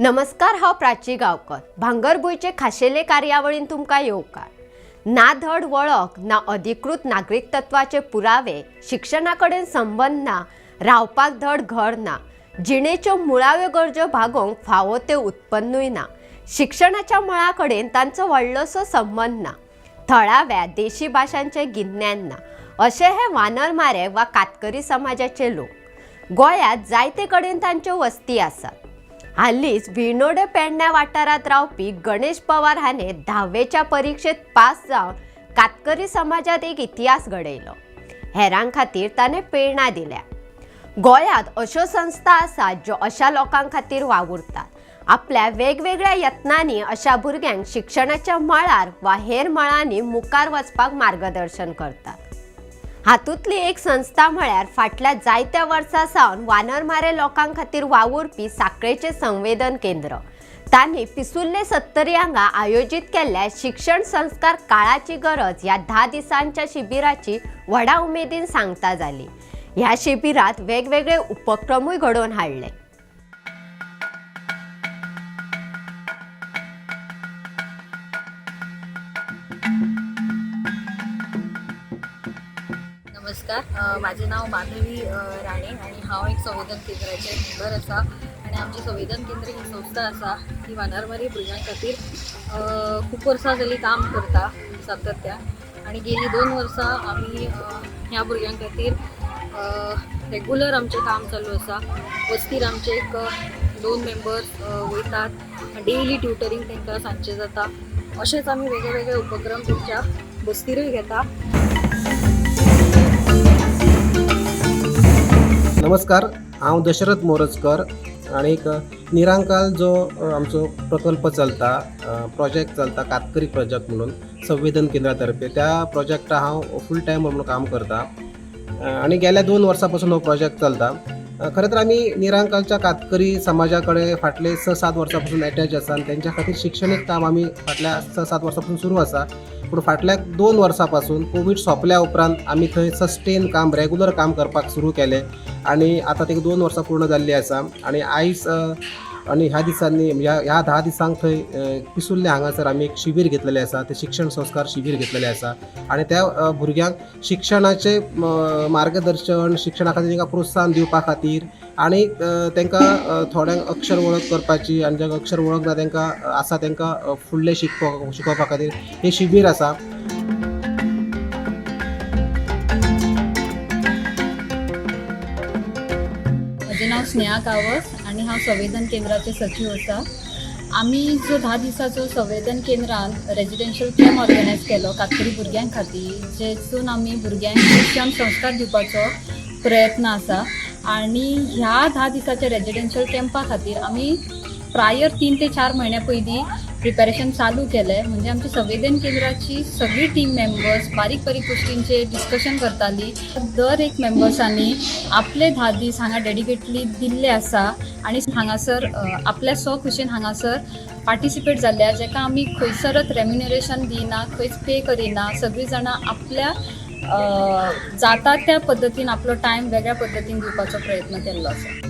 नमस्कार हांव प्राची गांवकर. भांगरभूंयचे खाशेले कार्यावळीन तुमकां येवकार. ना धड वळख ना अधिकृत नागरिकत्वाचे पुरावे शिक्षणा कडेन संबंद ना रावपाक धड घर ना. जिणेच्यो मुळाव्यो गरजो भागोवंक फावो ते उत्पन्नूय ना. शिक्षणाच्या मळा कडेन तांचो व्हडलोसो संबंद ना. थळाव्या देशी भाशांचे गिन्यान ना. अशे हे वानरमारे वा कातकरी समाजाचे लोक. गोंयांत जायते कडेन तांच्यो वस्ती आसात. हालींच विणोडे पेडण्या वाठारांत रावपी गणेश पवार हाणें धावेच्या परीक्षेत पास जावन कातकरी समाजात एक इतिहास घडयलो हेरां खातीर ताणें प्रेरणा दिल्या. गोंयांत अश्यो संस्था आसात ज्यो अशा लोकां खातीर वावुरतात. आपल्या वेगवेगळ्या यत्नांनी अशा भुरग्यांक शिक्षणाच्या मळार वा हेर मळांनी मुखार वचपाक मार्गदर्शन करतात. हातूंतली एक संस्था म्हळ्यार फाटल्या जायत्या वर्सां सावन वानरमारे लोकां खातीर वावुरपी साखळेचें संवेदन केंद्र. तांणी पिसुल्ले सत्तरी हांगा आयोजीत केल्ल्या शिक्षण संस्कार काळाची गरज ह्या धा दिसांच्या शिबिराची व्हडा उमेदीन सांगता जाली. ह्या शिबिरात वेगवेगळे उपक्रमूय घडोवन हाडले. नमस्कार. माझे नाव माधवी राणे आणि हांव एक संवेदन केंद्राचे मेंबर आसा आणि आमची संवेदन केंद्र ही संस्था आसा ती वानरमारी भुरग्यां खातीर खूप खूब वर्सां जालीं काम करता सातत्यान आणि गेलीं दोन वर्सां आमी ह्या भुरग्यां खातीर रेगुलर आमचें काम चालू आसा वस्तीर आमचे एक दोन मेंबर्स वयतात डेली ट्युटरींग तांकां सांजचें जाता. अशेंच आमी वेगळे वेगळे उपक्रम तुमच्या बस्तीरूय घेता. नमस्कार हांव दशरथ मोरजकर आनीक निरांकाल जो आमचो प्रकल्प चलता प्रोजेक्ट चलता कातकरी प्रोजेक्ट म्हणून संवेदन केंद्रा तर्फे त्या प्रोजेक्टा हांव फूल टायम म्हणून काम करता. आनी गेल्या दोन वर्सां पासून हो प्रोजेक्ट चलता. खरं खरें तर आमी निरांकालच्या कातकरी समाजा कडेन फाटले स सात वर्सां पासून एटॅच आसा आनी तेंच्या खातीर शिक्षणीक काम आमी फाटल्या स सात वर्सां पासून सुरू आसा पूण फाटल्या दोन वर्सां पासून कोवीड सोंपल्या उपरांत आमी थंय सस्टेन काम रेगुलर काम करपाक सुरू केलें. आणि आता ते दोन वर्सां पूर्ण जाल्लीं आसा आणि आयज आणि ह्या दिसांनी म्हणजे ह्या ह्या धा दिसांक थंय पिसुल्ले हांगासर आमी एक शिबीर घेतलेलें आसा ते शिक्षण संस्कार शिबीर घेतलेलें आसा आणि त्या भुरग्यांक शिक्षणाचे मार्गदर्शन शिक्षणा खातीर तांकां प्रोत्साहन दिवपा खातीर आणि तांकां थोड्यांक अक्षर वळख करपाची आनी ज्यांक अक्षर वळख ना तांकां आसा तांकां फुडलें शिकप शिकोवपा खातीर हे शिबीर आसा म्हजें नांव स्नेहा कावस. आनी हांव संवेदन केंद्राचे सचीव आसा आमी जो धा दिसाचो संवेदन केंद्रान रेजिडेन्शियल कॅम्प ऑर्गनायज केलो कातकरी भुरग्यां खातीर जेतून आमी भुरग्यांक शिक्षण संस्कार दिवपाचो प्रयत्न आसा आनी ह्या धा दिसाच्या रेजिडेन्शियल कॅम्पा खातीर आमी प्रायर तीन ते चार म्हयन्या पयलीं प्रिपॅरेशन चालू केलें म्हणजे आमची संवेदन केंद्राची सगळी टीम मेंबर्स बारीक बारीक गोश्टींचेर डिस्कशन करताली दर एक मेंबर्सांनी आपले धा दीस हांगा डेडिकेटली दिल्ले आसा आनी हांगासर आपल्या सो खुशेन हांगासर पार्टिसिपेट जाल्ल्या जेका आमी खंयसरच रेम्युनरेशन दिना खंयच पे करिना सगळीं जाणां आपल्या जाता त्या पद्दतीन आपलो टायम वेगळ्या पद्दतीन दिवपाचो प्रयत्न केल्लो आसा